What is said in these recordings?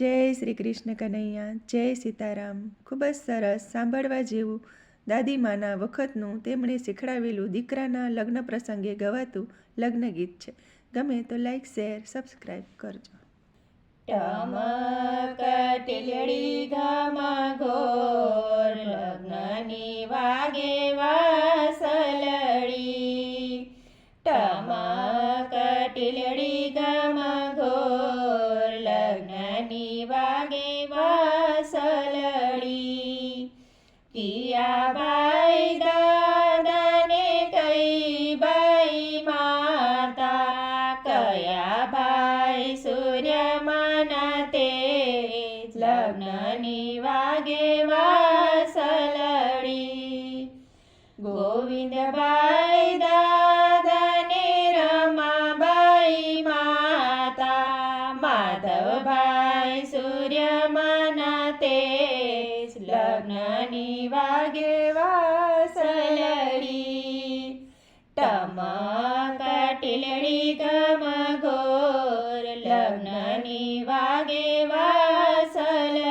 જય શ્રી કૃષ્ણ કનૈયા, જય સીતારામ. ખૂબ જ સરસ સાંભળવા જેવું દાદીમાના વખતનું તેમણે શીખડાવેલું દીકરાના લગ્ન પ્રસંગે ગવાતું લગ્ન ગીત છે. ગમે તો લાઈક શેર સબસ્ક્રાઈબ કરજો. ટીલડી ઘમ ઘોર લગ્નની વાગે વાસલડી. ટમક ટીલડી પિયાબાઈ દાદાને કઈ બાઈ માતા, કયા ભાઈ સૂર્યમાના તે લગ્નની વાગે વાસલડી ગોવિંદભાઈ દાદાને રમાબાઈ માતા માધવભાઈ સૂર્યમાના તે લગ્નની વાગે વાસલડી ટમક, ટીલડી ગમ ઘોર લગ્નની વાગે વાસલડી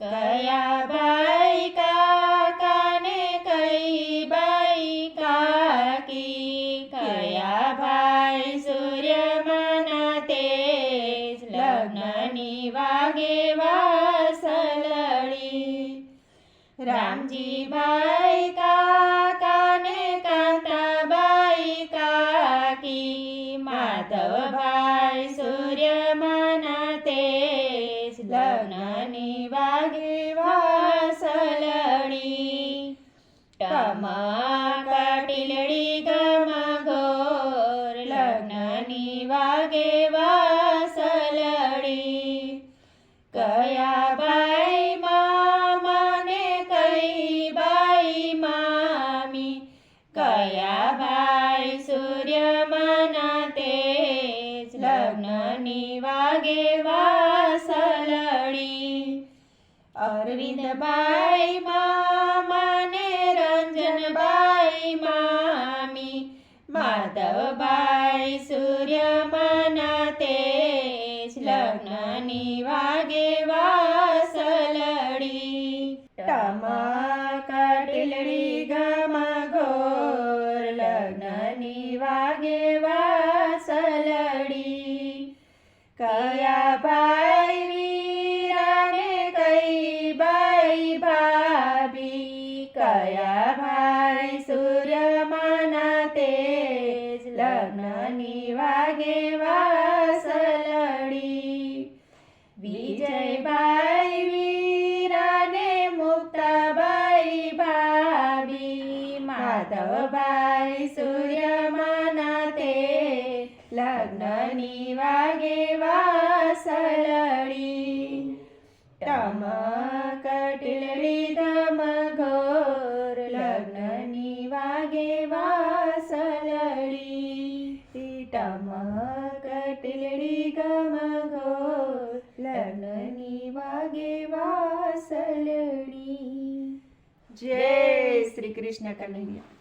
કયા ભાઈ કાકાને કઈ બાઈ કાકી? કયા ભાઈ સૂર્યમાના તેજ? લગ્નની વાગે વાસલડી રામજીભાઈ કાકાને કાંતાબાઈ કાકી માધવભાઈ સૂર્યમાના તે લગ્નની વાગે વાસલણી ટમક ટીલડી ગમ ઘોર લગ્નની વાગે વાસલણી કયા લગ્નની વાગે વાસલડી અરવિંદભાઈ મામાને રંજનબાઈ મામી માધવભાઈ સૂર્યમાના તે લગ્નની વાગે વાસલડી ટમક કયા ભાઈ વીરાને કઈ બાઈ ભાભી કયા ભાઈ સૂર્યમાના તે લગ્નની વાગે વાસલડી. વિજયભાઈ વીરાને મુક્તાબાઈ ભાભી, માધવભાઈ લગ્નની વાગે વાસલડી ટમક ટીલડી ગમ ઘોર લગ્નની વાગે વાસલડી ટમક ટીલડી ગમ ઘોર લગ્નની વાગે વાસલડી જય શ્રી કૃષ્ણ કનૈયા